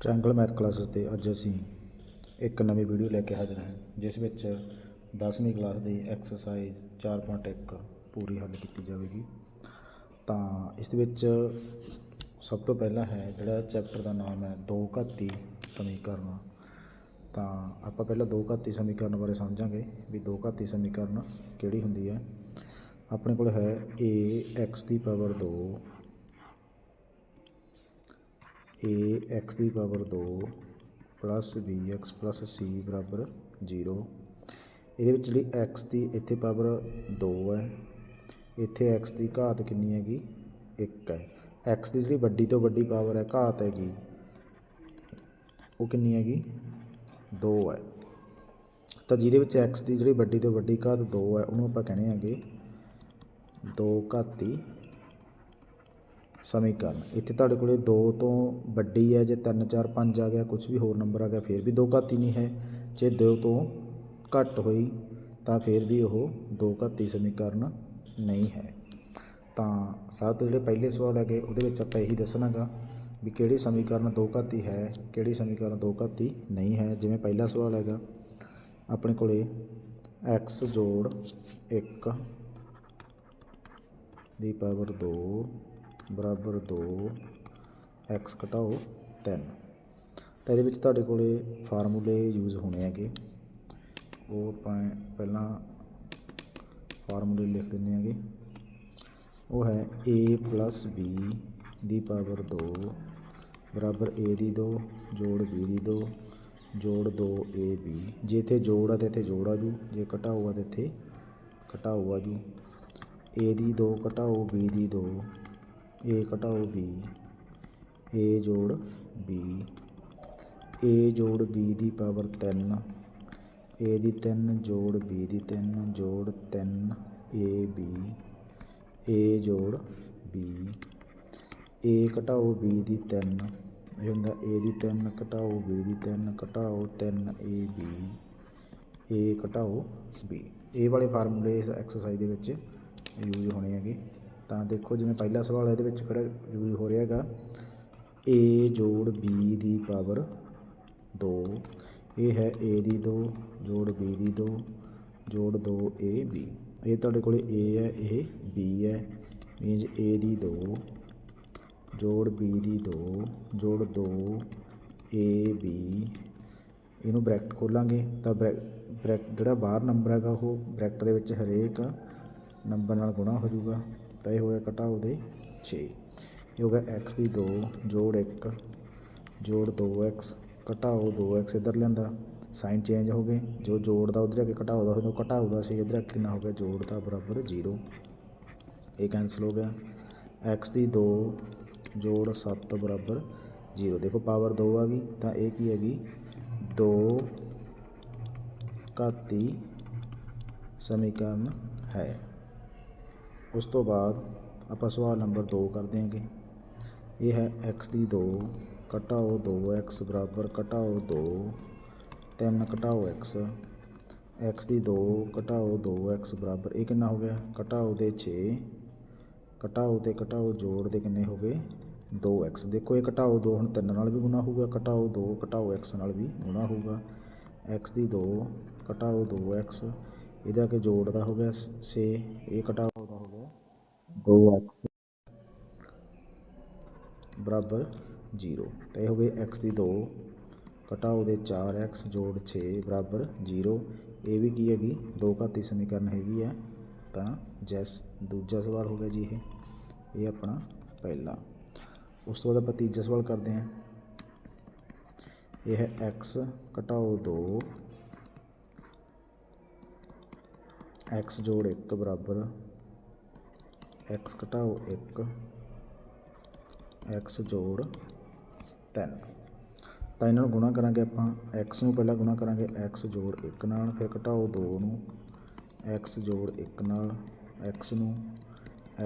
Triangle math classes ਤੇ ਅੱਜ ਅਸੀਂ ਇੱਕ ਨਵੀਂ ਵੀਡੀਓ ਲੈ ਕੇ ਹਾਜ਼ਰ ਹਾਂ, ਜਿਸ ਵਿੱਚ 10ਵੀਂ ਕਲਾਸ ਦੀ ਐਕਸਰਸਾਈਜ਼ 4.1 ਪੂਰੀ ਹੱਲ ਕੀਤੀ ਜਾਵੇਗੀ। ਤਾਂ ਇਸ ਦੇ ਵਿੱਚ ਸਭ ਤੋਂ ਪਹਿਲਾਂ ਹੈ ਜਿਹੜਾ ਚੈਪਟਰ ਦਾ ਨਾਮ ਹੈ ਦੋ ਘਾਤੀ ਸਮੀਕਰਨ। ਤਾਂ ਆਪਾਂ ਪਹਿਲਾਂ ਦੋ ਘਾਤੀ ਸਮੀਕਰਨ ਬਾਰੇ ਸਮਝਾਂਗੇ ਵੀ ਦੋ ਘਾਤੀ ਸਮੀਕਰਨ ਕਿਹੜੀ ਹੁੰਦੀ ਹੈ। ਆਪਣੇ ਕੋਲ ਹੈ a, x ਦੀ power 2 A X the power 2 plus B x plus C ਬਰਾਬਰ 0 ਇਹਦੇ ਵਿੱਚ ਜਿਹੜੀ ਐਕਸ ਦੀ ਇੱਥੇ ਪਾਵਰ 2 ਹੈ, ਇੱਥੇ ਐਕਸ ਦੀ ਘਾਤ ਕਿੰਨੀ ਹੈਗੀ? 1 ਹੈ। ਐਕਸ ਦੀ ਜਿਹੜੀ ਵੱਡੀ ਤੋਂ ਵੱਡੀ ਪਾਵਰ ਹੈ, ਘਾਤ ਹੈਗੀ, ਉਹ ਕਿੰਨੀ ਹੈਗੀ? 2 ਹੈ। ਤਾਂ ਜਿਹਦੇ ਵਿੱਚ x ਦੀ ਜਿਹੜੀ ਵੱਡੀ ਤੋਂ ਵੱਡੀ ਘਾਤ 2 ਹੈ, ਉਹਨੂੰ ਆਪਾਂ ਕਹਿੰਦੇ ਹੈਗੇ ਦੋ ਘਾਤੀ ਸਮੀਕਰਨ ਇੱਥੇ ਤੁਹਾਡੇ ਕੋਲੇ 2 ਤੋਂ ਵੱਡੀ ਹੈ, ਜੇ 3 4 5 ਆ ਗਿਆ ਕੁਝ ਵੀ ਹੋਰ ਨੰਬਰ ਆ ਗਿਆ, ਫਿਰ ਵੀ ਦੋ ਘਾਤੀ ਨਹੀਂ ਹੈ। ਜੇ 2 ਤੋਂ ਘੱਟ ਹੋਈ, ਤਾਂ ਫਿਰ ਵੀ ਉਹ ਦੋ ਘਾਤੀ ਸਮੀਕਰਨ ਨਹੀਂ ਹੈ। ਤਾਂ ਸਭ ਤੋਂ ਜਿਹੜੇ ਪਹਿਲੇ ਸਵਾਲ ਹੈਗੇ, ਉਹਦੇ ਵਿੱਚ ਆਪਾਂ ਇਹੀ ਦੱਸਣਾਗਾ ਵੀ ਕਿਹੜੀ ਸਮੀਕਰਨ ਦੋ ਘਾਤੀ ਹੈ ਕਿਹੜੀ ਸਮੀਕਰਨ ਦੋ ਘਾਤੀ ਨਹੀਂ ਹੈ। ਜਿਵੇਂ ਪਹਿਲਾ ਸਵਾਲ ਹੈਗਾ, ਆਪਣੇ ਕੋਲੇ x ਜੋੜ 1 ਦੀ ਪਾਵਰ 2 ਬਰਾਬਰ 2 x ਘਟਾਓ 3 ਤਾਂ ਇਹਦੇ ਵਿੱਚ ਤੁਹਾਡੇ ਕੋਲੇ ਫਾਰਮੂਲੇ ਯੂਜ਼ ਹੋਣੇ ਹੈਗੇ। ਉਹ ਆਪਾਂ ਪਹਿਲਾਂ ਫਾਰਮੂਲੇ ਲਿਖ ਦਿੰਦੇ ਹੈਗੇ। ਉਹ ਹੈ a b ਦੀ ਪਾਵਰ 2 ਬਰਾਬਰ a ਦੀ 2 ਜੋੜ b ਦੀ 2 ਜੋੜ 2ab ਜੇ ਇੱਥੇ ਜੋੜ ਆ ਤੇ ਇੱਥੇ ਜੋੜ ਆ ਜੂ, ਜੇ ਘਟਾਓ ਆ ਤੇ ਇੱਥੇ ਘਟਾਓ ਆ ਜੂ। a ਦੀ 2 ਘਟਾਓ b ਦੀ 2 a ਘਟਾਓ b, a ਜੋੜ b, a ਜੋੜ b ਦੀ ਪਾਵਰ 3 a ਦੀ 3 ਜੋੜ b ਦੀ 3 ਜੋੜ 3 ab a ਜੋੜ b, a ਘਟਾਓ b ਦੀ 3 ਇਹ ਹੁੰਦਾ a ਦੀ 3 ਘਟਾਓ b ਦੀ 3 ਘਟਾਓ 3 ab a ਘਟਾਓ b ਇਹ ਵਾਲੇ ਫਾਰਮੂਲੇ ਇਸ ਐਕਸਰਸਾਈਜ਼ ਦੇ ਵਿੱਚ ਯੂਜ਼ ਹੋਣੇ ਹੈਗੇ। ਤਾਂ ਦੇਖੋ ਜਿਵੇਂ ਪਹਿਲਾ ਸਵਾਲ ਇਹਦੇ ਵਿੱਚ ਕਿਹੜਾ ਯੂਜ਼ ਹੋ ਰਿਹਾ ਹੈਗਾ। A ਜੋੜ b ਦੀ ਪਾਵਰ 2 ਇਹ ਹੈ a ਦੀ 2 ਜੋੜ b ਦੀ 2 ਜੋੜ 2 ab ਇਹ ਤੁਹਾਡੇ ਕੋਲੇ a ਹੈ, ਇਹ b ਹੈ ਮੀਨਸ a ਦੀ 2 ਜੋੜ b ਦੀ 2 ਜੋੜ 2 ab ਇਹਨੂੰ ਬ੍ਰੈਕਟ ਖੋਲਾਂਗੇ ਤਾਂ ਬ੍ਰੈਕਟ ਜਿਹੜਾ ਬਾਹਰ ਨੰਬਰ ਹੈਗਾ ਉਹ ਬ੍ਰੈਕਟ ਦੇ ਵਿੱਚ ਹਰੇਕ ਨੰਬਰ ਨਾਲ ਗੁਣਾ ਹੋ ਜਾਊਗਾ। ਤਾਂ ਇਹ ਹੋਇਆ ਘਟਾਓ ਦੇ 6 ਇਹ ਹੋ ਗਿਆ x ਦੀ 2 ਜੋੜ 1 ਜੋੜ 2x ਘਟਾਓ 2x ਇੱਧਰ ਲਿਆਂਦਾ। ਸਾਈਨ ਚੇਂਜ ਹੋ ਗਏ। ਜੋ ਜੋੜ ਦਾ ਉਧਰ ਆ ਕੇ ਘਟਾਓ ਦਾ ਹੋਇਆ ਘਟਾਓ ਦਾ ਸੀ ਇੱਧਰ ਆ ਕੇ ਕਿੰਨਾ ਹੋ ਗਿਆ? ਜੋੜ ਦਾ ਬਰਾਬਰ 0 ਇਹ ਕੈਂਸਲ ਹੋ ਗਿਆ। x ਦੀ 2 ਜੋੜ 7 ਬਰਾਬਰ 0 ਦੇਖੋ ਪਾਵਰ 2 ਆ ਗਈ, ਤਾਂ ਇਹ ਕੀ ਹੈਗੀ? 2 ਘਾਤੀ ਸਮੀਕਰਨ ਹੈ। ਉਸ ਤੋਂ ਬਾਅਦ ਆਪਾਂ ਸਵਾਲ ਨੰਬਰ 2 ਕਰਦੇ ਹਾਂਗੇ। ਇਹ ਹੈ x ਦੀ 2 ਘਟਾਓ 2x ਬਰਾਬਰ ਘਟਾਓ 2 3 ਘਟਾਓ x x ਦੀ 2 ਘਟਾਓ 2x ਬਰਾਬਰ, ਇਹ ਕਿੰਨਾ ਹੋ ਗਿਆ? ਘਟਾਓ ਦੇ 6 ਘਟਾਓ ਤੇ ਘਟਾਓ ਜੋੜ ਦੇ ਕਿੰਨੇ ਹੋ ਗਏ? 2x ਦੇਖੋ ਇਹ ਘਟਾਓ 2 ਹੁਣ 3 ਨਾਲ ਵੀ ਗੁਣਾ ਹੋਊਗਾ, ਘਟਾਓ 2 ਘਟਾਓ x ਨਾਲ ਵੀ ਗੁਣਾ ਹੋਊਗਾ। x ਦੀ 2 ਘਟਾਓ 2x ਇਹਦਾ ਕਿ ਜੋੜ ਦਾ ਹੋ ਗਿਆ 6 ਇਹ ਘਟਾਓ ਦਾ ਹੋ ਗਿਆ। 2x ਬਰਾਬਰ 0 ਤਾਂ ਇਹ ਹੋ ਗਈ x ਦੀ 2 ਘਟਾਓ ਦੇ 4x ਜੋੜ 6 ਬਰਾਬਰ 0 ਇਹ ਵੀ ਕੀ ਹੈਗੀ? ਦੋ ਘਾਤੀ ਸਮੀਕਰਨ ਹੈਗੀ ਹੈ। ਤਾਂ ਜੈਸ ਦੂਜਾ ਸਵਾਲ ਹੋ ਗਿਆ ਜੀ ਇਹ। ਇਹ ਆਪਣਾ ਪਹਿਲਾ। ਉਸ ਤੋਂ ਬਾਅਦ ਆਪਾਂ ਤੀਜਾ ਸਵਾਲ ਕਰਦੇ ਹਾਂ। ਇਹ ਹੈ x ਘਟਾਓ 2 x ਜੋੜ 1 ਬਰਾਬਰ x ਘਟਾਓ 1 x ਜੋੜ 3 ਤਾਂ ਇਹਨਾਂ ਨੂੰ ਗੁਣਾ ਕਰਾਂਗੇ ਆਪਾਂ x ਨੂੰ ਪਹਿਲਾਂ ਗੁਣਾ ਕਰਾਂਗੇ x ਜੋੜ 1 ਨਾਲ, ਫਿਰ ਘਟਾਓ 2 ਨੂੰ x ਜੋੜ 1 ਨਾਲ, x ਨੂੰ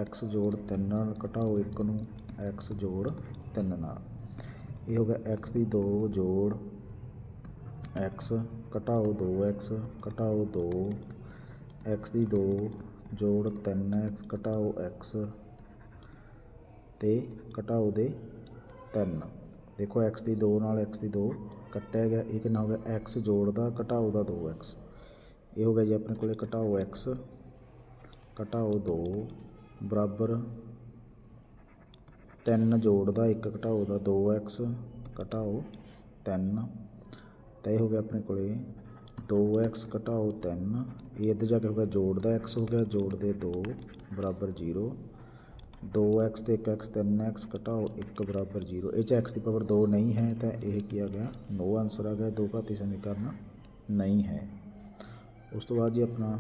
x ਜੋੜ 3 ਨਾਲ, ਘਟਾਓ 1 ਨੂੰ x ਜੋੜ 3 ਨਾਲ। ਇਹ ਹੋ ਗਿਆ x ਦੀ 2 ਜੋੜ x, ਘਟਾਓ 2x ਘਟਾਓ 2 ਐਕਸ ਦੀ 2 ਜੋੜ 3x ਘਟਾਓ x ਤੇ ਘਟਾਓ ਦੇ 3 ਦੇਖੋ x ਦੀ 2 ਨਾਲ x ਦੀ 2 ਕੱਟਿਆ ਗਿਆ, ਇਹ ਕਿੰਨਾ ਹੋ ਗਿਆ? x ਜੋੜਦਾ ਘਟਾਓ ਦਾ 2x ਇਹ ਹੋ ਗਿਆ ਜੀ ਆਪਣੇ ਕੋਲੇ ਘਟਾਓ x, ਘਟਾਓ 2 ਬਰਾਬਰ 3 ਜੋੜਦਾ 1 ਘਟਾਓ ਦਾ 2x ਘਟਾਓ 3 ਤਾਂ ਇਹ ਹੋ ਗਿਆ ਆਪਣੇ ਕੋਲੇ 2x ਘਟਾਓ 3 ਇਹ ਇੱਧਰ ਜਾ ਕੇ ਹੋ ਗਿਆ ਜੋੜਦਾ x ਹੋ ਗਿਆ ਜੋੜ ਦੇ 2 ਬਰਾਬਰ 0 2x ਤੇ 1x 3x ਘਟਾਓ 1 ਬਰਾਬਰ 0 ਇਹ 'ਚ x ਦੀ ਪਾਵਰ 2 ਨਹੀਂ ਹੈ ਤਾਂ ਇਹ ਕੀ ਆ ਗਿਆ ਨੋ ਆਨਸਰ ਆ ਗਿਆ ਦੋ ਘਾਤੀ ਸਮੀਕਰਨ ਨਹੀਂ ਹੈ ਉਸ ਤੋਂ ਬਾਅਦ ਜੀ ਆਪਣਾ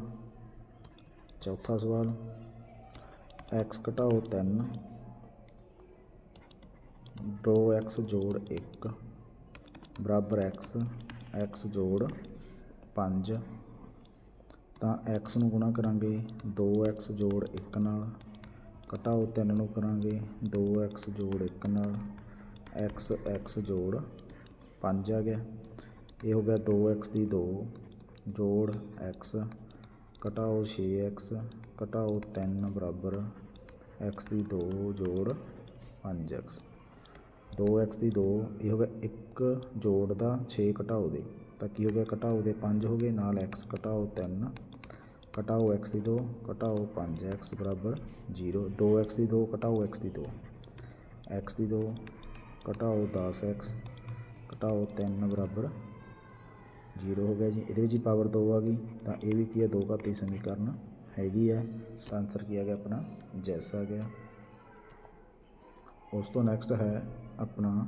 ਚੌਥਾ ਸਵਾਲ x ਘਟਾਓ 3 2x ਜੋੜ 1 ਬਰਾਬਰ x x ਜੋੜ ਪੰਜ। ਤਾਂ x ਨੂੰ ਗੁਣਾ ਕਰਾਂਗੇ 2x ਜੋੜ 1 ਨਾਲ। ਘਟਾਓ 3 ਨੂੰ ਕਰਾਂਗੇ 2x ਜੋੜ 1 ਨਾਲ। x x ਜੋੜ 5 ਆ ਗਿਆ। ਇਹ ਹੋ ਗਿਆ 2x ਦੀ 2 ਜੋੜ x ਘਟਾਓ 6x ਘਟਾਓ 3 ਬਰਾਬਰ x ਦੀ 2 ਜੋੜ 5x 2x ਦੀ 2 ਇਹ ਹੋ ਗਿਆ 1 ਜੋੜ ਦਾ 6 ਘਟਾਓ ਦੇ। ਤਾਂ ਕੀ ਹੋ ਗਿਆ? ਘਟਾਓ ਦੇ 5 ਹੋ ਗਏ, ਨਾਲ x ਘਟਾਓ 3 ਘਟਾਓ x ਦੀ 2 ਘਟਾਓ 5x ਬਰਾਬਰ 0 2x ਦੀ 2 ਘਟਾਓ x ਦੀ 2 x ਦੀ 2 ਘਟਾਓ 10x ਘਟਾਓ 3 ਬਰਾਬਰ 0 ਹੋ ਗਿਆ ਜੀ। ਇਹਦੇ ਵਿੱਚ ਹੀ ਪਾਵਰ 2 ਆ ਗਈ। ਤਾਂ ਇਹ ਵੀ ਕੀ ਹੈ ਦੋ ਘਾਤੀ ਸਮੀਕਰਨ ਹੈਗੀ ਹੈ ਤਾਂ ਆਨਸਰ ਕੀ ਆ ਗਿਆ? ਆਪਣਾ ਜੈਸ ਆ ਗਿਆ। ਉਸ ਤੋਂ ਨੈਕਸਟ ਹੈ ਆਪਣਾ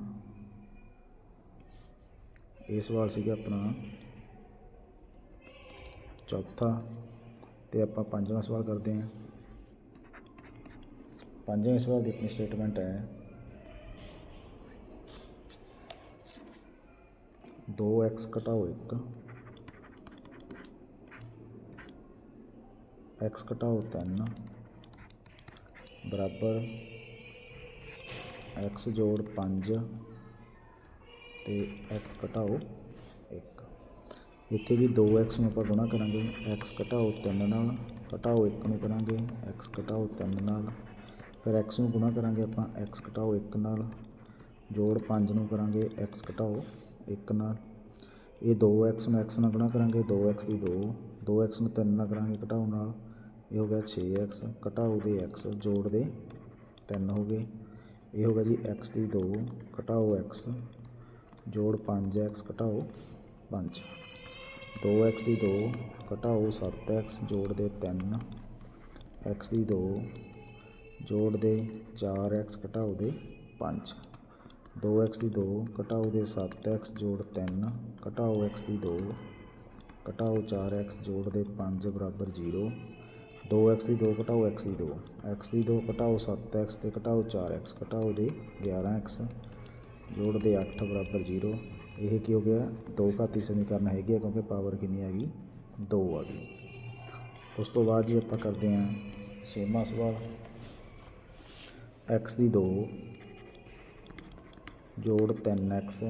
ਇਹ ਸਵਾਲ ਸੀਗਾ ਆਪਣਾ ਚੌਥਾ ਤੇ ਆਪਾਂ ਪੰਜਵਾਂ ਸਵਾਲ ਕਰਦੇ ਹਾਂ। ਪੰਜਵੇਂ ਸਵਾਲ ਦੀ ਆਪਣੀ ਸਟੇਟਮੈਂਟ ਹੈ 2x ਘਟਾਓ 1 x ਘਟਾਓ 3 ਬਰਾਬਰ x ਜੋੜ 5 ਤੇ x ਘਟਾਓ 1 ਇੱਥੇ ਵੀ 2x ਨੂੰ ਆਪਾਂ ਗੁਣਾ ਕਰਾਂਗੇ। x ਘਟਾਓ 3 ਨਾਲ, ਘਟਾਓ 1 ਨੂੰ ਕਰਾਂਗੇ x ਘਟਾਓ 3 ਨਾਲ। ਫਿਰ x ਨੂੰ ਗੁਣਾ ਕਰਾਂਗੇ ਆਪਾਂ x ਘਟਾਓ 1 ਨਾਲ। ਜੋੜ 5 ਨੂੰ ਕਰਾਂਗੇ x ਘਟਾਓ 1 ਨਾਲ। ਇਹ 2x ਨੂੰ x ਨਾਲ ਗੁਣਾ ਕਰਾਂਗੇ 2x ਦੀ 2 2x ਨੂੰ 3 ਨਾਲ ਕਰਾਂਗੇ, ਘਟਾਓ ਨਾਲ। ਇਹ ਹੋ ਗਿਆ 6x ਘਟਾਓ ਦੇ x ਜੋੜ ਦੇ 3 ਹੋ ਗਏ। ਇਹ ਹੋ ਜੀ x ਦੀ 2 ਘਟਾਓ x, ਜੋੜ 5x ਘਟਾਓ 5 2x ਦੀ 2 ਘਟਾਓ 7x ਜੋੜ ਦੇ 3 x ਦੀ 2 ਜੋੜ ਦੇ 4x ਘਟਾਓ ਦੇ 5 2x ਦੀ 2 ਘਟਾਓ ਦੇ 7x ਜੋੜ 3 ਘਟਾਓ x ਦੀ 2 ਘਟਾਓ 4x ਜੋੜ ਦੇ 5 ਬਰਾਬਰ 0 2x ਦੀ 2 ਘਟਾਓ x ਦੀ 2 x ਦੀ 2 ਘਟਾਓ 7x ਤੇ ਘਟਾਓ 4x ਘਟਾਓ ਦੇ 11x ਜੋੜ ਦੇ 8 ਬਰਾਬਰ 0 ਇਹ ਕੀ ਹੋ ਗਿਆ ਦੋ ਘਾਤੀ ਸਮੀਕਰਨ ਹੈਗੇ ਆ ਕਿਉਂਕਿ ਪਾਵਰ ਕਿੰਨੀ ਆ ਗਈ 2 ਆ ਗਈ ਉਸ ਤੋਂ ਬਾਅਦ ਜੀ ਆਪਾਂ ਕਰਦੇ ਹਾਂ ਛੇਵਾਂ ਸਵਾਲ x ਦੀ 2 ਜੋੜ 3x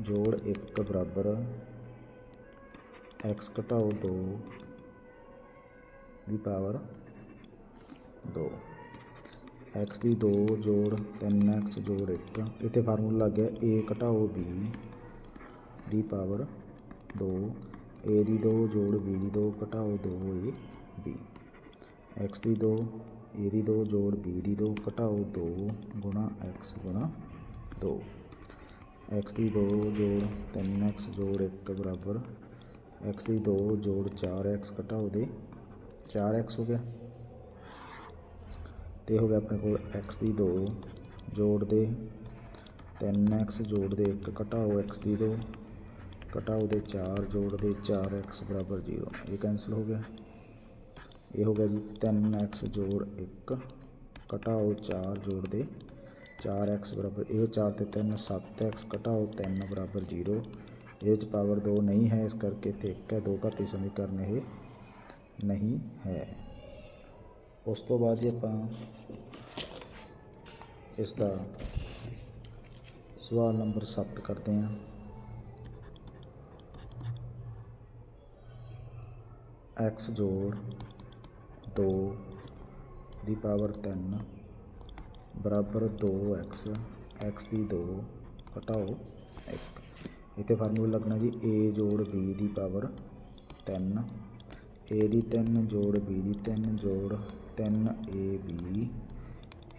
ਜੋੜ 1 ਬਰਾਬਰ x ਘਟਾਓ 2 ਦੀ ਪਾਵਰ 2 x ਦੀ 2 ਜੋੜ 3x ਜੋੜ 1 ਇੱਥੇ ਫਾਰਮੂਲਾ ਲੱਗ ਗਿਆ a ਘਟਾਓ b ਦੀ ਪਾਵਰ 2 a ਦੀ 2 ਜੋੜ b ਦੀ 2 ਘਟਾਓ 2a b x the 2 a ਦੀ 2 ਜੋੜ b ਦੀ 2 ਘਟਾਓ 2 ਗੁਣਾ x ਗੁਣਾ 2 x ਦੀ 2 ਜੋੜ 3x ਜੋੜ 1 ਬਰਾਬਰ। X ਦੀ 2 ਜੋੜ 4x ਘਟਾਓ ਦੇ 4x ਹੋ ਗਿਆ ਤੇ ਹੋ ਗਿਆ ਆਪਣੇ ਕੋਲ x ਦੀ 2 ਜੋੜ ਦੇ 3x ਜੋੜ ਦੇ 1 ਘਟਾਓ x ਦੀ 2 ਘਟਾਓ ਦੇ 4 ਜੋੜ ਦੇ 4x ਬਰਾਬਰ 0 ਇਹ ਕੈਂਸਲ ਹੋ ਗਿਆ ਇਹ ਹੋ ਗਿਆ ਜੀ 3x ਜੋੜ 1 ਘਟਾਓ 4 ਜੋੜ ਦੇ 4x ਬਰਾਬਰ ਇਹ 4 ਤੇ 3 7x ਘਟਾਓ 3 ਬਰਾਬਰ 0 ਇਹਦੇ ਵਿੱਚ ਪਾਵਰ 2 ਨਹੀਂ ਹੈ ਇਸ ਕਰਕੇ ਇੱਥੇ 1 ਹੈ ਦੋ ਘਾਤੀ ਸਮੀਕਰਨ ਇਹ ਨਹੀਂ ਹੈ। ਉਸ ਤੋਂ ਬਾਅਦ ਜੀ ਆਪਾਂ ਇਸ ਦਾ ਸਵਾਲ ਨੰਬਰ 7 ਕਰਦੇ ਹਾਂ। X ਜੋੜ 2 ਦੀ ਪਾਵਰ 3 ਬਰਾਬਰ 2x x ਦੀ 2 ਘਟਾਓ 1 ਇੱਥੇ ਫਾਰਮੂਲਾ ਲੱਗਣਾ ਜੀ a ਜੋੜ b ਦੀ ਪਾਵਰ 3 ਏ ਦੀ 3 ਜੋੜ ਬੀ ਦੀ 3 ਜੋੜ 3ab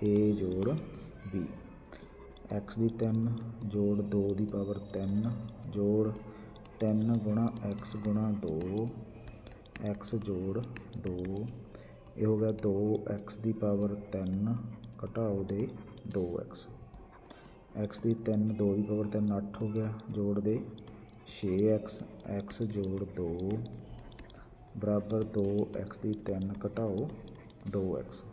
a ਜੋੜ, b x ਦੀ 3 ਜੋੜ 2 ਦੀ ਪਾਵਰ 3 ਜੋੜ 3 ਗੁਣਾ x ਗੁਣਾ 2 x ਜੋੜ 2 ਇਹ ਹੋ ਗਿਆ 2x ਦੀ ਪਾਵਰ 3 ਘਟਾਓ ਦੇ 2x x ਦੀ 3 2 ਦੀ ਪਾਵਰ 3 8 ਹੋ ਗਿਆ ਜੋੜ ਦੇ। 6x x ਜੋੜ 2 ਬਰਾਬਰ 2x ਦੀ 3 ਘਟਾਓ 2x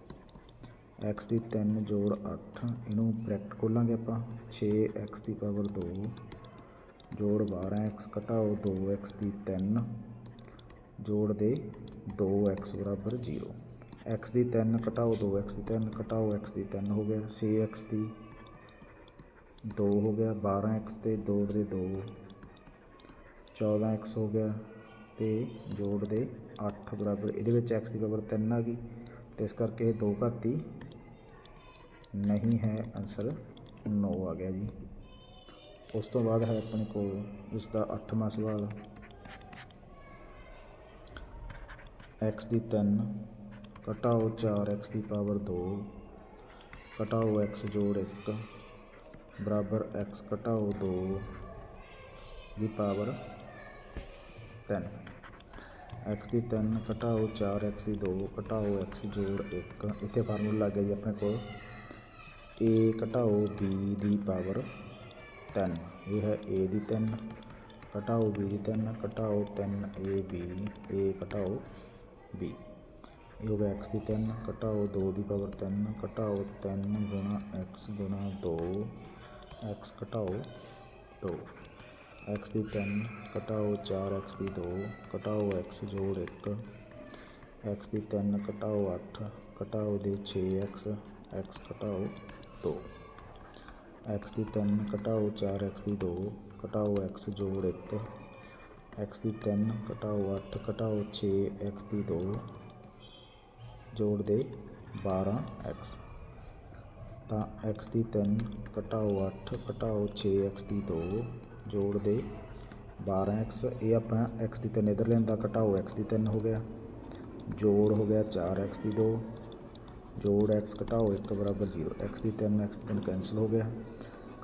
x ਦੀ 3 ਜੋੜ 8 ਇਹਨੂੰ ਬ੍ਰੈਕਟ ਖੋਲਾਂਗੇ ਆਪਾਂ। 6x ਦੀ ਪਾਵਰ 2 ਜੋੜ 12x ਘਟਾਓ 2x ਦੀ 3 ਜੋੜ ਦੇ 2x ਬਰਾਬਰ 0 x ਦੀ 3 ਘਟਾਓ 2x ਦੀ 3 ਘਟਾਓ x ਦੀ 3 ਹੋ ਗਿਆ। 6x ਦੀ 2 ਹੋ ਗਿਆ। 12x ਤੇ ਜੋੜ ਦੇ 2 14x ਹੋ ਗਿਆ। ਤੇ ਜੋੜ ਦੇ 8 ਬਰਾਬਰ, ਇਹਦੇ ਵਿੱਚ x ਦੀ ਪਾਵਰ 3 ਆ ਗਈ। ਤੇ ਇਸ ਕਰਕੇ ਇਹ ਦੋ ਘਾਤੀ ਨਹੀਂ ਹੈ ਆਨਸਰ 9 ਆ ਗਿਆ ਜੀ। ਉਸ ਤੋਂ ਬਾਅਦ ਹੈ ਆਪਣੇ ਕੋਲ ਇਸ ਦਾ 8ਵਾਂ ਸਵਾਲ। x ਦੀ 3 ਘਟਾਓ 4x ਦੀ ਪਾਵਰ 2 ਘਟਾਓ x ਜੋੜ 1 ਬਰਾਬਰ x ਘਟਾਓ 2 ਦੀ ਪਾਵਰ 3 x ਦੀ 3 ਘਟਾਓ 4x ਦੀ 2 ਘਟਾਓ x ਜੋੜ 1 ਇੱਥੇ ਫਾਰਮੂਲਾ ਲੱਗ ਗਿਆ ਜੀ ਆਪਣੇ ਕੋਲ a ਘਟਾਓ b ਦੀ ਪਾਵਰ 3 ਇਹ ਹੈ a ਦੀ 3 ਘਟਾਓ b ਦੀ 3 ਘਟਾਓ 3ab a ਘਟਾਓ b ਇਹ ਹੋ ਗਿਆ x ਦੀ 3 ਘਟਾਓ 2 ਦੀ ਪਾਵਰ 3 ਘਟਾਓ 3 ਗੁਣਾ x ਗੁਣਾ 2 x ਘਟਾਓ 2 x ਦੀ 3 ਘਟਾਓ 4x ਦੀ 2 ਘਟਾਓ x ਜੋੜ 1 x ਦੀ 3 ਘਟਾਓ 8 ਘਟਾਓ ਦੇ 6x x ਘਟਾਓ 2 x ਦੀ 3 ਘਟਾਓ 4x ਦੀ 2 ਘਟਾਓ x ਜੋੜ 1 x ਦੀ 3 ਘਟਾਓ 8 ਘਟਾਓ 6x ਦੀ 2 ਜੋੜ ਦੇ 12x ਤਾਂ x ਦੀ 3 ਘਟਾਓ 8 ਘਟਾਓ 6x ਦੀ 2 ਜੋੜ ਦੇ 12x ਇਹ ਆਪਾਂ x ਦੀ 3 ਇਧਰ ਲੈਂਦਾ ਘਟਾਓ x ਦੀ 3 ਹੋ ਗਿਆ ਜੋੜ ਹੋ ਗਿਆ 4x ਦੀ 2 ਜੋੜ x ਘਟਾਓ 1 ਬਰਾਬਰ 0 x ਦੀ 3 x ਦੀ 3 ਕੈਂਸਲ ਹੋ ਗਿਆ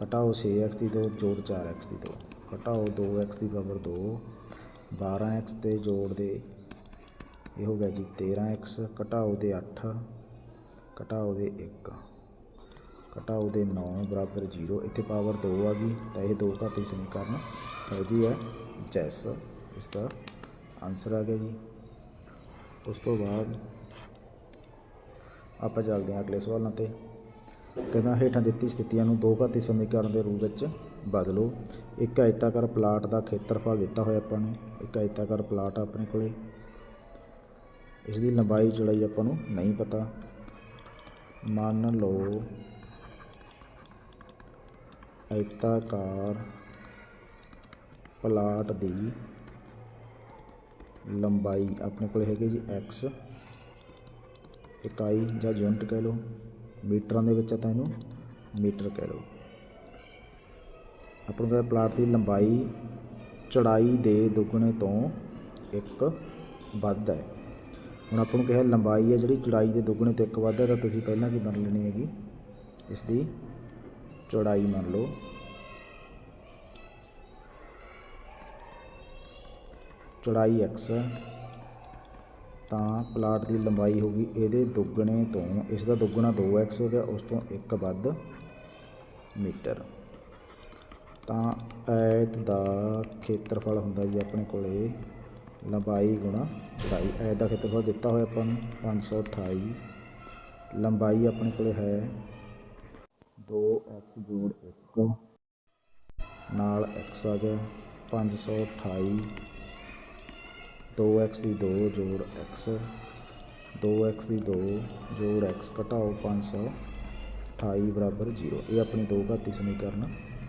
ਘਟਾਓ 6x ਦੀ 2 ਜੋੜ 4x ਦੀ 2 ਘਟਾਓ 2x ਦੀ ਪਾਵਰ 2 12x ਤੇ ਜੋੜ ਦੇ ਇਹ ਹੋ ਗਿਆ ਜੀ 13x ਘਟਾਓ ਦੇ 8 ਘਟਾਓ ਦੇ 1 ਘਟਾਓ ਦੇ 9 ਬਰਾਬਰ 0 ਇੱਥੇ ਪਾਵਰ 2 ਆ ਗਈ, ਤਾਂ ਇਹ ਦੋ ਘਾਤੀ ਸਮੀਕਰਨ ਹੈਗੀ ਹੈ ਜੈਸ ਇਸ ਦਾ ਆਨਸਰ ਆ ਗਿਆ ਜੀ। ਉਸ ਤੋਂ ਬਾਅਦ ਆਪਾਂ ਚੱਲਦੇ ਹਾਂ ਅਗਲੇ ਸਵਾਲਾਂ ਤੇ। ਕਹਿੰਦਾ ਹੇਠਾਂ ਦਿੱਤੀ ਸਥਿਤੀਆਂ ਨੂੰ ਦੋ ਘਾਤੀ ਸਮੀਕਰਨ ਦੇ ਰੂਪ ਵਿੱਚ ਬਦਲੋ। ਇੱਕ ਆਇਤਾਕਾਰ ਪਲਾਟ ਦਾ ਖੇਤਰਫਲ ਦਿੱਤਾ ਹੋਇਆ ਆਪਾਂ ਨੂੰ। ਇੱਕ ਆਇਤਾਕਾਰ ਪਲਾਟ ਆਪਣੇ ਕੋਲੇ। ਇਸ ਦੀ ਲੰਬਾਈ ਚੌੜਾਈ ਆਪਾਂ ਨੂੰ ਨਹੀਂ ਪਤਾ। ਮੰਨ ਲਓ ਆਇਤਾਕਾਰ ਪਲਾਟ ਦੀ ਲੰਬਾਈ ਆਪਣੇ ਕੋਲ ਹੈਗੀ ਜੀ x ਇਕਾਈ ਜਾਂ ਯੂਨਿਟ ਕਹਿ ਲਓ, ਮੀਟਰਾਂ ਦੇ ਵਿੱਚ ਤਾਂ ਇਹਨੂੰ ਮੀਟਰ ਕਹਿ ਲਓ। ਆਪਣੇ ਕੋਲ ਪਲਾਟ ਦੀ ਲੰਬਾਈ ਚੌੜਾਈ ਦੇ ਦੁੱਗਣੇ ਤੋਂ ਇੱਕ ਵੱਧ ਹੈ। ਹੁਣ ਆਪਾਂ ਨੂੰ ਕਿਹਾ ਲੰਬਾਈ ਹੈ ਜਿਹੜੀ ਚੜਾਈ ਦੇ ਦੁੱਗਣੇ ਤੋਂ ਇੱਕ ਵੱਧ ਹੈ, ਤਾਂ ਤੁਸੀਂ ਪਹਿਲਾਂ ਕੀ ਮੰਨ ਲੈਣੀ ਹੈਗੀ? ਇਸ ਦੀ ਚੌੜਾਈ ਮੰਨ ਲਓ। ਚੌੜਾਈ x ਤਾਂ ਪਲਾਟ ਦੀ ਲੰਬਾਈ ਹੋਗੀ ਇਹਦੇ ਦੁੱਗਣੇ ਤੋਂ, ਇਸ ਦਾ ਦੁੱਗਣਾ 2x ਹੋ ਗਿਆ, ਉਸ ਤੋਂ ਇੱਕ ਵੱਧ ਮੀਟਰ। ਤਾਂ ਐਤ ਦਾ ਖੇਤਰਫਲ ਹੁੰਦਾ ਜੀ ਆਪਣੇ ਕੋਲੇ ਲੰਬਾਈ ਗੁਣਾ ਚੌੜਾਈ। ਐਤ ਦਾ ਖੇਤਰਫਲ ਦਿੱਤਾ ਹੋਇਆ ਆਪਾਂ ਨੂੰ 528 ਲੰਬਾਈ ਆਪਣੇ ਕੋਲੇ ਹੈ 2x ਜੋੜ 1 ਨਾਲ x ਆ ਗਿਆ 528 2x ਦੀ 2 ਜੋੜ x 2x ਦੀ 2 ਜੋੜ x ਘਟਾਓ 528 ਬਰਾਬਰ 0 ਇਹ ਆਪਣੀ ਦੋ ਘਾਤੀ ਸਮੀਕਰਨ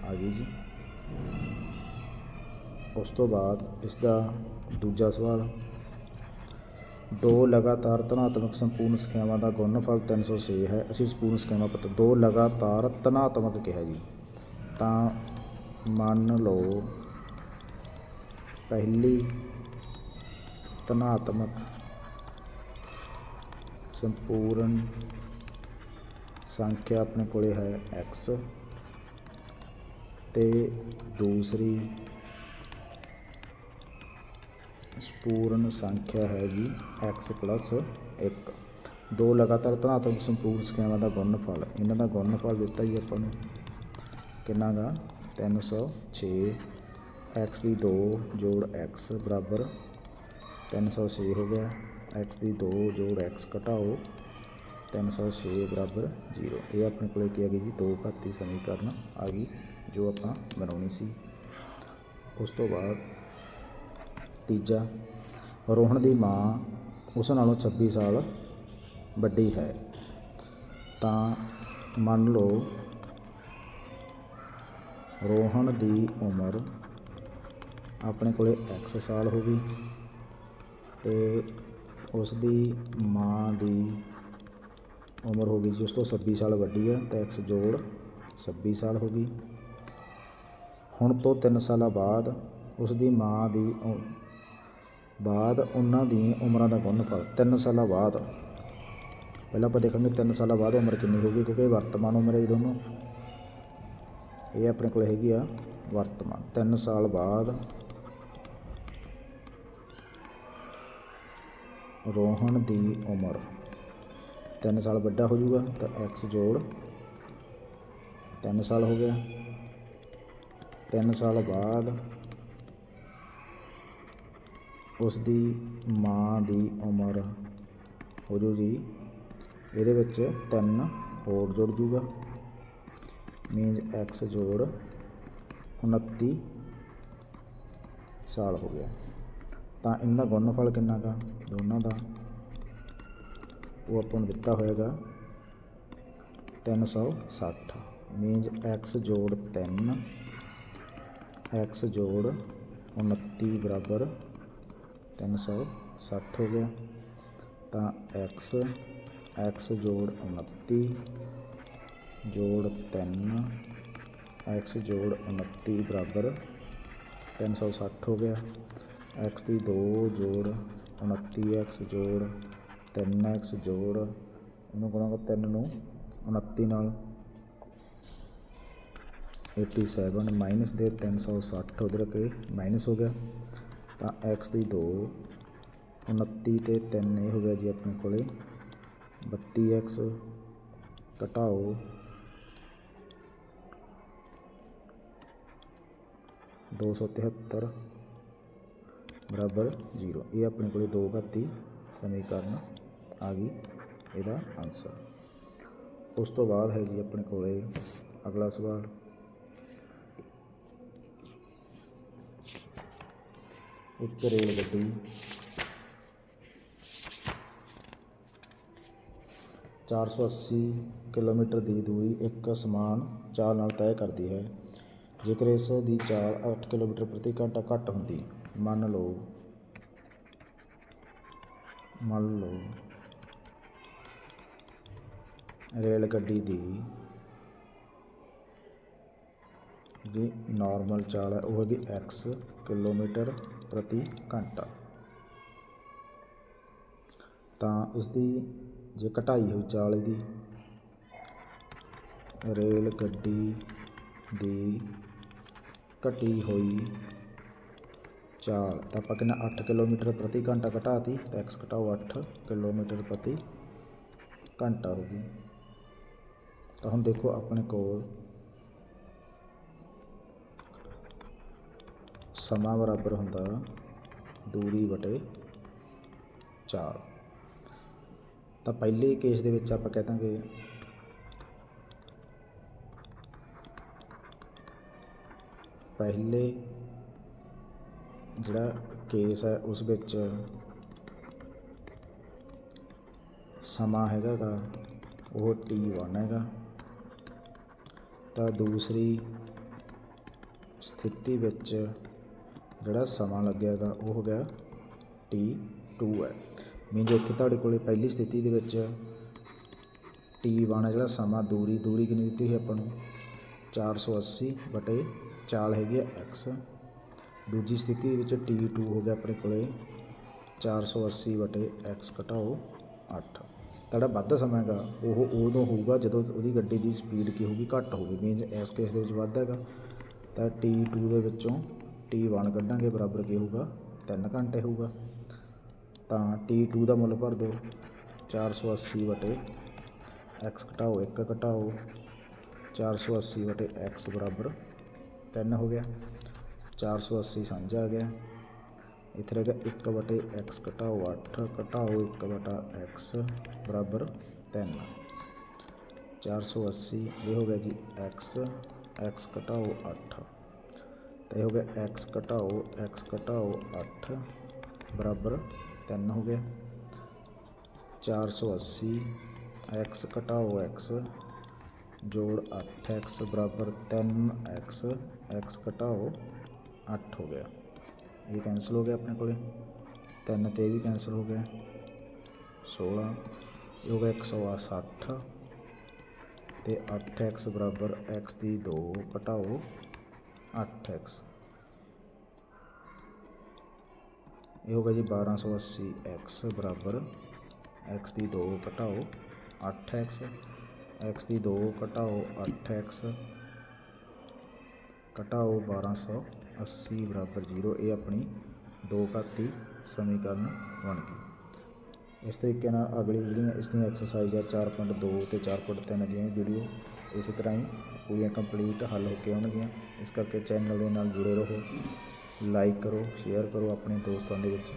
ਆ ਗਈ ਜੀ। ਉਸ ਤੋਂ ਬਾਅਦ ਇਸ ਦਾ ਦੂਜਾ ਸਵਾਲ ਦੋ ਲਗਾਤਾਰ ਧਨਾਤਮਕ ਸੰਪੂਰਨ ਸੰਖਿਆਵਾਂ ਦਾ ਗੁਣਨਫਲ 306 ਹੈ। ਅਸੀਂ ਸੰਪੂਰਨ ਸੰਖਿਆਵਾਂ ਪਤਾ ਦੋ ਲਗਾਤਾਰ ਧਨਾਤਮਕ ਕਿਹਾ ਜੀ। ਤਾਂ ਮੰਨ ਲਓ ਪਹਿਲੀ ਧਨਾਤਮਕ ਸੰਪੂਰਨ ਸੰਖਿਆ ਆਪਣੇ ਕੋਲੇ ਹੈ x ਤੇ ਦੂਸਰੀ ਸੰਪੂਰਨ ਸੰਖਿਆ ਹੈ ਜੀ, x 1 ਦੋ ਲਗਾਤਾਰ ਧਨਾਤਮਕ ਸੰਪੂਰਨ ਸੰਖਿਆਵਾਂ ਦਾ ਗੁਣਨਫਲ। ਇਹਨਾਂ ਦਾ ਗੁਣਨਫਲ ਦਿੱਤਾ ਹੀ ਆਪਾਂ ਨੂੰ। ਕਿੰਨਾ ਗਾ? 306 x ਦੀ 2 ਜੋੜ x ਬਰਾਬਰ 306 ਹੋ ਗਿਆ। X ਦੀ 2 ਜੋੜ x ਘਟਾਓ। 306 ਬਰਾਬਰ 0 ਇਹ ਆਪਣੇ ਕੋਲੇ ਕੀ ਆ ਗਈ ਜੀ? ਦੋ ਘਾਤੀ ਸਮੀਕਰਨ ਆ ਗਈ, ਜੋ ਆਪਾਂ ਬਣਾਉਣੀ ਸੀ। ਉਸ ਤੋਂ ਬਾਅਦ ਤੀਜਾ ਰੋਹਣ ਦੀ ਮਾਂ ਉਸ ਨਾਲੋਂ 26 ਸਾਲ ਵੱਡੀ ਹੈ। ਤਾਂ ਮੰਨ ਲਓ ਰੋਹਣ ਦੀ ਉਮਰ ਆਪਣੇ ਕੋਲੇ x ਸਾਲ ਹੋ ਗਈ ਤੇ ਉਸ ਦੀ ਮਾਂ ਦੀ ਉਮਰ ਹੋ ਗਈ ਜੀ, ਉਸ ਤੋਂ 26 ਸਾਲ ਵੱਡੀ ਹੈ ਤਾਂ x ਜੋੜ 26 ਸਾਲ ਹੋ ਗਈ। ਹੁਣ ਤੋਂ 3 ਸਾਲਾਂ ਬਾਅਦ ਉਸ ਦੀ ਮਾਂ ਦੀ ਉ- ਬਾਅਦ ਉਹਨਾਂ ਦੀ ਉਮਰਾਂ ਦਾ ਗੁਣਨਫਲ 3 ਸਾਲਾਂ ਬਾਅਦ। ਪਹਿਲਾਂ ਆਪਾਂ ਦੇਖਾਂਗੇ 3 ਸਾਲਾਂ ਬਾਅਦ ਉਮਰ ਕਿੰਨੀ ਹੋਊਗੀ, ਕਿਉਂਕਿ ਇਹ ਵਰਤਮਾਨ ਉਮਰ ਹੈ ਜੀ ਦੋਨੋਂ। ਇਹ ਆਪਣੇ ਕੋਲ ਹੈਗੀ ਆ ਵਰਤਮਾਨ 3 ਸਾਲ ਬਾਅਦ। ਰੋਹਣ ਦੀ ਉਮਰ। 3 ਸਾਲ ਵੱਡਾ ਹੋ ਜਾਊਗਾ ਤਾਂ x ਜੋੜ 3 ਸਾਲ ਹੋ ਗਿਆ। 3 ਸਾਲ ਬਾਅਦ ਉਸ ਦੀ ਮਾਂ ਦੀ ਉਮਰ ਹੋ ਜੂ ਜੀ। ਇਹਦੇ ਵਿੱਚ 3 ਹੋਰ ਜੁੜ ਜੂਗਾ। ਮੀਨਸ x ਜੋੜ 29 ਸਾਲ ਹੋ ਗਿਆ। ਤਾਂ ਇਹਨਾਂ ਦਾ ਗੁਣਨਫਲ ਕਿੰਨਾ ਗਾ? ਦੋਨਾਂ ਦਾ। ਉਹ ਆਪਾਂ ਨੂੰ ਦਿੱਤਾ ਹੋਏਗਾ 360 ਮੀਨਸ x ਜੋੜ 3 x ਜੋੜ 29 ਬਰਾਬਰ 360 ਹੋ ਗਿਆ। ਤਾਂ x x ਜੋੜ 29 ਜੋੜ 3 x ਜੋੜ 29 ਬਰਾਬਰ 360 ਹੋ ਗਿਆ। X ਦੀ 2 ਜੋੜ 29x ਜੋੜ 3x ਜੋੜ ਉਹਨੂੰ ਕਰਾਂਗਾ 3 ਨੂੰ 29 ਨਾਲ। 87 ਮਾਈਨਸ ਦੇ 360 ਉਧਰ ਕੇ ਮਾਈਨਸ ਹੋ ਗਿਆ। ਤਾਂ x ਦੀ 2 29 ਤੇ 3 ਇਹ ਹੋ ਗਿਆ ਜੀ ਆਪਣੇ ਕੋਲੇ। 32x ਘਟਾਓ। ਦੋ ਸੌ ਤਿਹੱਤਰ ਬਰਾਬਰ 0 ਇਹ ਆਪਣੇ ਕੋਲੇ ਦੋ ਘਾਤੀ ਸਮੀਕਰਨ ਆ ਗਈ ਇਹਦਾ ਆਨਸਰ ਉਸ ਤੋਂ ਬਾਅਦ ਹੈ ਜੀ ਆਪਣੇ ਕੋਲੇ ਅਗਲਾ ਸਵਾਲ। ਇੱਕ ਰੇਲ ਗੱਡੀ। ਚਾਰ ਸੌ ਅੱਸੀ ਕਿਲੋਮੀਟਰ ਦੀ ਦੂਰੀ ਇੱਕ ਸਮਾਨ ਚਾਲ ਨਾਲ ਤੈਅ ਕਰਦੀ ਹੈ। ਜੇਕਰ ਇਸ ਦੀ ਚਾਲ 8 ਕਿਲੋਮੀਟਰ ਪ੍ਰਤੀ ਘੰਟਾ ਘੱਟ ਹੁੰਦੀ, ਮੰਨ ਲਓ ਮੰਨ ਲਓ, ਰੇਲ ਗੱਡੀ ਦੀ ਜੀ ਨਾਰਮਲ ਚਾਲ ਹੈ, ਉਹ ਹੈਗੀ x ਕਿਲੋਮੀਟਰ ਪ੍ਰਤੀ ਘੰਟਾ। ਤਾਂ ਇਸ ਦੀ ਜੇ ਘਟਾਈ ਹੋਈ ਚਾਲ ਇਹਦੀ, ਰੇਲ ਗੱਡੀ ਦੀ ਘਟੀ ਹੋਈ ਚਾਲ, ਤਾਂ ਆਪਾਂ ਕਿੰਨਾ 8 ਕਿਲੋਮੀਟਰ ਪ੍ਰਤੀ ਘੰਟਾ ਘਟਾਤੀ, ਤਾਂ x ਘਟਾਓ 8 ਕਿਲੋਮੀਟਰ ਪ੍ਰਤੀ ਘੰਟਾ ਹੋ ਗਈ। ਤਾਂ ਹੁਣ ਦੇਖੋ ਆਪਣੇ ਕੋਲ ਸਮਾਂ ਬਰਾਬਰ ਹੁੰਦਾ ਦੂਰੀ ਵਟੇ ਚਾਲ ਤਾਂ ਪਹਿਲੇ ਕੇਸ ਦੇ ਵਿੱਚ ਆਪਾਂ ਕਹਿ ਦਾਂਗੇ ਪਹਿਲੇ ਜਿਹੜਾ ਕੇਸ ਹੈ ਉਸ ਵਿੱਚ ਸਮਾਂ ਹੈਗਾ ਗਾ ਉਹ t1 ਹੈਗਾ। ਤਾਂ ਦੂਸਰੀ ਸਥਿਤੀ ਵਿੱਚ ਜਿਹੜਾ ਸਮਾਂ ਲੱਗਿਆਗਾ ਉਹ ਹੋ ਗਿਆ t2 ਹੈ। ਮੀਨਜ਼ ਇੱਥੇ ਤੁਹਾਡੇ ਕੋਲੇ ਪਹਿਲੀ ਸਥਿਤੀ ਦੇ ਵਿੱਚ t1 ਹੈ ਜਿਹੜਾ ਸਮਾਂ ਦੂਰੀ ਦੂਰੀ ਕਿੰਨੀ ਦਿੱਤੀ ਹੋਈ ਆਪਾਂ ਨੂੰ? 480 ਬਟੇ ਚਾਲ ਹੈਗੀ ਹੈ x ਦੂਜੀ ਸਥਿਤੀ ਦੇ ਵਿੱਚ t2 ਹੋ ਗਿਆ ਆਪਣੇ ਕੋਲੇ 480 ਬਟੇ x ਘਟਾਓ 8 ਤੁਹਾਡਾ ਵੱਧਦਾ ਸਮਾਂ ਹੈਗਾ, ਉਹ ਉਦੋਂ ਹੋਊਗਾ ਜਦੋਂ ਉਹਦੀ ਗੱਡੀ ਦੀ ਸਪੀਡ ਕੀ ਹੋਊਗੀ, ਘੱਟ ਹੋਊਗੀ। ਮੀਨਜ਼ ਇਸ ਕੇਸ ਦੇ ਵਿੱਚ ਵੱਧ ਹੈਗਾ। ਤਾਂ t2 ਦੇ ਵਿੱਚੋਂ t1 ਕੱਢਾਂਗੇ ਬਰਾਬਰ ਕੀ ਹੋਊਗਾ 3 ਘੰਟੇ ਹੋਊਗਾ। ਤਾਂ t2 ਦਾ ਮੁੱਲ ਭਰ ਦਿਓ 480 ਵਟੇ x ਘਟਾਓ 1 ਘਟਾਓ 480 ਵਟੇ x ਬਰਾਬਰ 3 ਹੋ ਗਿਆ 480 ਸਾਂਝਾ ਆ ਗਿਆ। ਇੱਥੇ ਰਹਿ ਗਿਆ 1 ਵਟੇ x ਘਟਾਓ 8 ਘਟਾਓ 1 ਵਟਾ x ਬਰਾਬਰ 3 480 ਇਹ ਹੋ ਗਿਆ ਜੀ x x ਘਟਾਓ 8 ਤੇ ਇਹ ਹੋ ਗਿਆ x ਘਟਾਓ x ਘਟਾਓ 8 ਬਰਾਬਰ 3 ਹੋ ਗਿਆ। 480 x ਘਟਾਓ x, ਜੋੜ 8x ਬਰਾਬਰ 3x x ਘਟਾਓ 8 ਹੋ ਗਿਆ। ਇਹ ਕੈਂਸਲ ਹੋ ਗਿਆ ਆਪਣੇ ਕੋਲੇ। 3 ਤੇ ਇਹ ਵੀ ਕੈਂਸਲ ਹੋ ਗਿਆ। 16 ਇਹ ਹੋ ਗਿਆ 160 ਤੇ 8x ਬਰਾਬਰ x ਦੀ 2 ਘਟਾਓ 8x ਇਹ ਹੋਗਾ ਜੀ 1280 x ਬਰਾਬਰ x ਦੀ 2 ਘਟਾਓ 8x x ਦੀ 2 ਘਟਾਓ 8x ਘਟਾਓ 1280 ਬਰਾਬਰ 0 ਇਹ ਆਪਣੀ ਦੋ ਘਾਤੀ ਸਮੀਕਰਨ ਬਣ ਗਈ ਇਸ ਤਰੀਕੇ ਨਾਲ ਅਗਲੀ ਜਿਹੜੀਆਂ ਇਸ ਦੀਆਂ ਐਕਸਰਸਾਈਜ਼ ਆ 4.2 ਤੇ 4.3 ਦੀਆਂ ਵੀਡੀਓ ਇਸੇ ਤਰ੍ਹਾਂ ਹੀ ਪੂਰੀਆਂ ਕੰਪਲੀਟ ਹੱਲ ਹੋ ਕੇ ਆਉਣਗੀਆਂ। ਇਸ ਕਰਕੇ ਚੈਨਲ ਦੇ ਨਾਲ ਜੁੜੇ ਰਹੋ ਲਾਈਕ ਕਰੋ ਸ਼ੇਅਰ ਕਰੋ ਆਪਣੇ ਦੋਸਤਾਂ ਦੇ ਵਿੱਚ।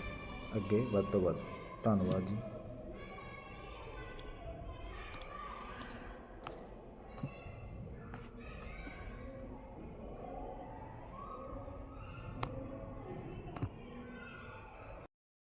ਅੱਗੇ ਵੱਧ ਤੋਂ ਵੱਧ। ਧੰਨਵਾਦ ਜੀ।